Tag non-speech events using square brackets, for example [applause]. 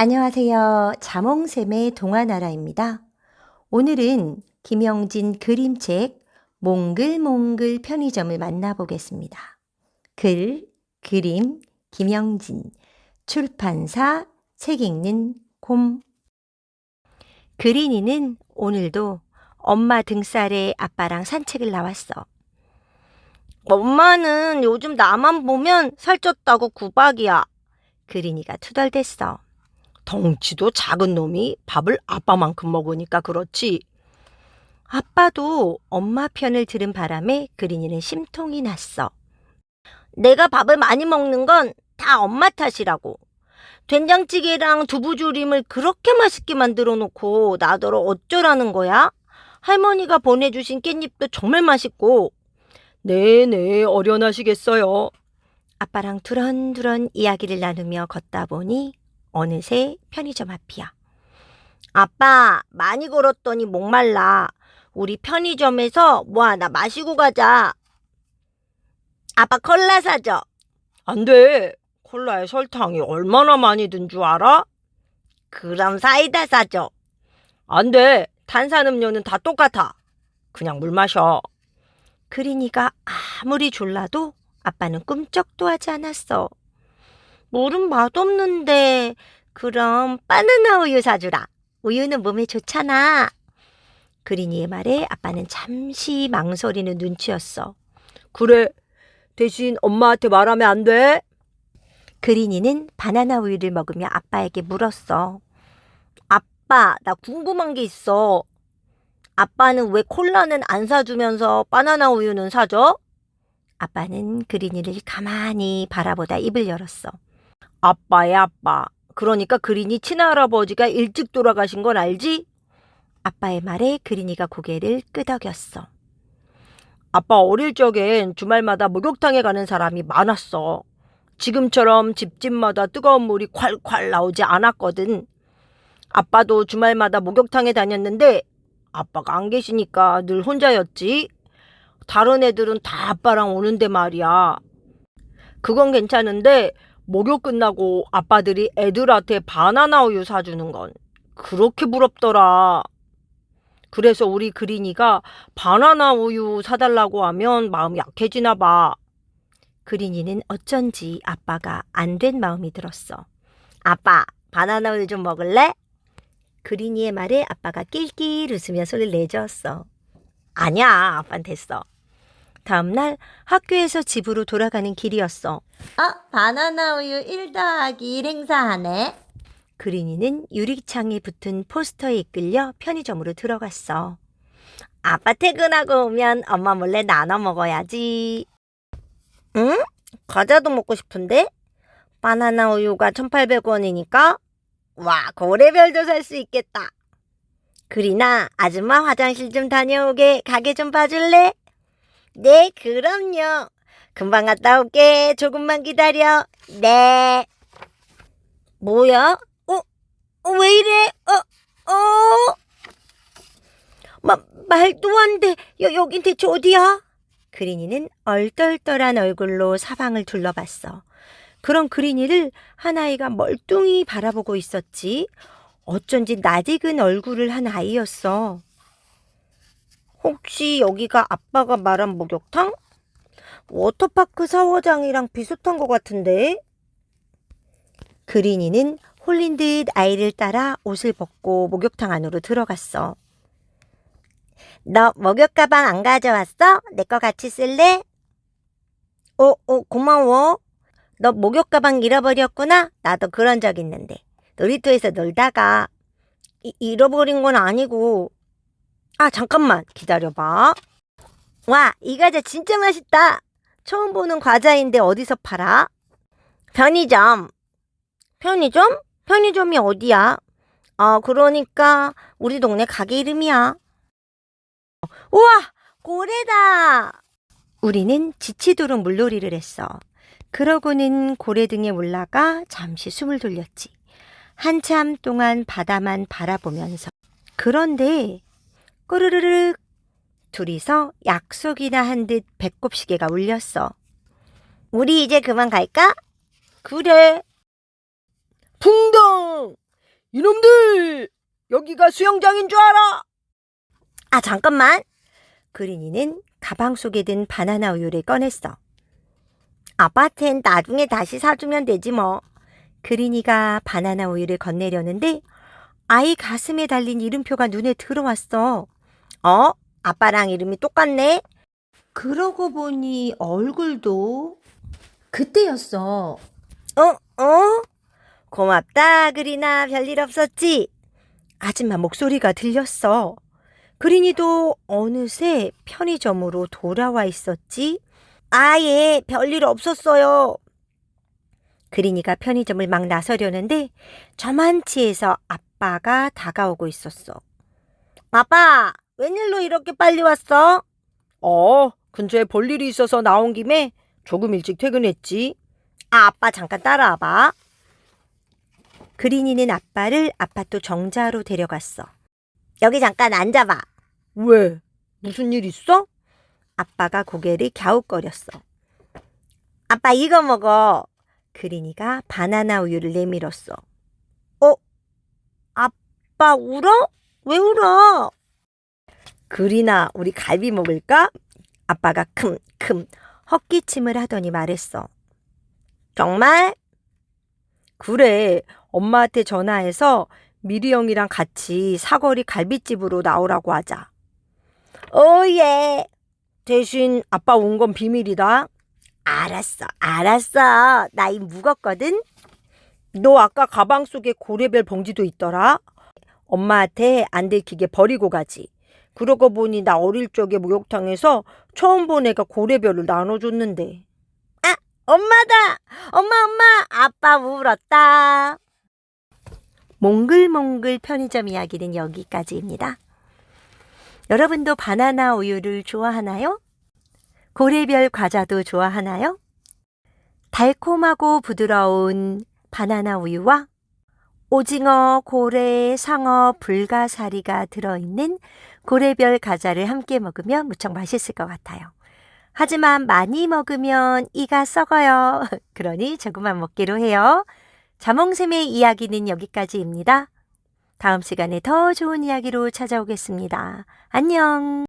안녕하세요. 자몽샘의 동화나라입니다. 오늘은 김영진 그림책 몽글몽글 편의점을 만나보겠습니다. 글, 그림, 김영진, 출판사, 책 읽는 곰. 그린이는 오늘도 엄마 등살에 아빠랑 산책을 나왔어. 엄마는 요즘 나만 보면 살쪘다고 구박이야. 그린이가 투덜댔어. 덩치도 작은 놈이 밥을 아빠만큼 먹으니까 그렇지. 아빠도 엄마 편을 들은 바람에 그린이는 심통이 났어. 내가 밥을 많이 먹는 건 다 엄마 탓이라고. 된장찌개랑 두부조림을 그렇게 맛있게 만들어 놓고 나더러 어쩌라는 거야? 할머니가 보내주신 깻잎도 정말 맛있고. 네네, 어련하시겠어요. 아빠랑 두런두런 이야기를 나누며 걷다 보니 어느새 편의점 앞이야. 아빠, 많이 걸었더니 목말라. 우리 편의점에서 뭐 하나 마시고 가자. 아빠 콜라 사줘. 안 돼. 콜라에 설탕이 얼마나 많이 든 줄 알아? 그럼 사이다 사줘. 안 돼. 탄산음료는 다 똑같아. 그냥 물 마셔. 그린이가 아무리 졸라도 아빠는 꿈쩍도 하지 않았어. 물은 맛없는데. 그럼 바나나 우유 사주라. 우유는 몸에 좋잖아. 그린이의 말에 아빠는 잠시 망설이는 눈치였어. 그래. 대신 엄마한테 말하면 안 돼. 그린이는 바나나 우유를 먹으며 아빠에게 물었어. 아빠, 나 궁금한 게 있어. 아빠는 왜 콜라는 안 사주면서 바나나 우유는 사줘? 아빠는 그린이를 가만히 바라보다 입을 열었어. 아빠의 아빠. 그러니까 그린이 친할아버지가 일찍 돌아가신 건 알지? 아빠의 말에 그린이가 고개를 끄덕였어. 아빠 어릴 적엔 주말마다 목욕탕에 가는 사람이 많았어. 지금처럼 집집마다 뜨거운 물이 콸콸 나오지 않았거든. 아빠도 주말마다 목욕탕에 다녔는데 아빠가 안 계시니까 늘 혼자였지. 다른 애들은 다 아빠랑 오는데 말이야. 그건 괜찮은데 목욕 끝나고 아빠들이 애들한테 바나나 우유 사주는 건 그렇게 부럽더라. 그래서 우리 그린이가 바나나 우유 사달라고 하면 마음이 약해지나 봐. 그린이는 어쩐지 아빠가 안 된 마음이 들었어. 아빠, 바나나 우유 좀 먹을래? 그린이의 말에 아빠가 낄낄 웃으며 소리를 내주었어. 아니야, 아빤 됐어. 다음날 학교에서 집으로 돌아가는 길이었어. 아, 바나나 우유 1 더하기 1 행사하네. 그린이는 유리창에 붙은 포스터에 이끌려 편의점으로 들어갔어. 아빠 퇴근하고 오면 엄마 몰래 나눠 먹어야지. 응? 과자도 먹고 싶은데? 바나나 우유가 1,800원이니까? 와, 고래별도 살 수 있겠다. 그리나, 아줌마 화장실 좀 다녀오게 가게 좀 봐줄래? 네, 그럼요. 금방 갔다 올게. 조금만 기다려. 네. 뭐야? 어? 어, 왜 이래? 어, 어? 마, 말도 안 돼. 여, 여긴 대체 어디야? 그린이는 얼떨떨한 얼굴로 사방을 둘러봤어. 그런 그린이를 한 아이가 멀뚱히 바라보고 있었지. 어쩐지 낯익은 얼굴을 한 아이였어. 혹시 여기가 아빠가 말한 목욕탕? 워터파크 샤워장이랑 비슷한 것 같은데? 그린이는 홀린 듯 아이를 따라 옷을 벗고 목욕탕 안으로 들어갔어. 너 목욕 가방 안 가져왔어? 내 거 같이 쓸래? 어, 어, 고마워. 너 목욕 가방 잃어버렸구나? 나도 그런 적 있는데. 놀이터에서 놀다가 이, 잃어버린 건 아니고. 아, 잠깐만. 기다려봐. 와, 이 과자 진짜 맛있다. 처음 보는 과자인데 어디서 팔아? 편의점. 편의점? 편의점이 어디야? 아, 그러니까 우리 동네 가게 이름이야. 우와! 고래다! 우리는 지치도록 물놀이를 했어. 그러고는 고래 등에 올라가 잠시 숨을 돌렸지. 한참 동안 바다만 바라보면서. 그런데 꼬르르륵 둘이서 약속이나 한 듯 배꼽 시계가 울렸어. 우리 이제 그만 갈까? 그래. 붕덩! 이놈들! 여기가 수영장인 줄 알아! 아, 잠깐만. 그린이는 가방 속에 든 바나나 우유를 꺼냈어. 아빠한텐 나중에 다시 사주면 되지 뭐. 그린이가 바나나 우유를 건네려는데 아이 가슴에 달린 이름표가 눈에 들어왔어. 어? 아빠랑 이름이 똑같네? 그러고 보니 얼굴도 그때였어. 어? 어? 고맙다, 그린아. 별일 없었지? 아줌마 목소리가 들렸어. 그린이도 어느새 편의점으로 돌아와 있었지. 아, 예, 별일 없었어요. 그린이가 편의점을 막 나서려는데 저만치에서 아빠가 다가오고 있었어. 아빠, 웬일로 이렇게 빨리 왔어? 어, 근처에 볼 일이 있어서 나온 김에 조금 일찍 퇴근했지. 아, 아빠 잠깐 따라와봐. 그린이는 아빠를 아파트 정자로 데려갔어. 여기 잠깐 앉아봐. 왜? 무슨 일 있어? 아빠가 고개를 갸웃거렸어. 아빠 이거 먹어. 그린이가 바나나 우유를 내밀었어. 어? 아빠 울어? 왜 울어? 그린아, 우리 갈비 먹을까? 아빠가 큼큼 헛기침을 하더니 말했어. 정말? 그래, 엄마한테 전화해서 미리 형이랑 같이 사거리 갈비집으로 나오라고 하자. 오예. 대신 아빠 온 건 비밀이다. 알았어, 알았어. 나 이 무겁거든. 너 아까 가방 속에 고래별 봉지도 있더라. 엄마한테 안 들키게 버리고 가지. 그러고 보니 나 어릴 적에 목욕탕에서 처음 본 애가 고래별을 나눠줬는데. 엄마다! 엄마, 엄마! 아빠 울었다. 몽글몽글 편의점 이야기는 여기까지입니다. 여러분도 바나나 우유를 좋아하나요? 고래별 과자도 좋아하나요? 달콤하고 부드러운 바나나 우유와 오징어, 고래, 상어, 불가사리가 들어있는 고래별 과자를 함께 먹으면 무척 맛있을 것 같아요. 하지만 많이 먹으면 이가 썩어요. [laughs] 그러니 조금만 먹기로 해요. 자몽샘의 이야기는 여기까지입니다. 다음 시간에 더 좋은 이야기로 찾아오겠습니다. 안녕.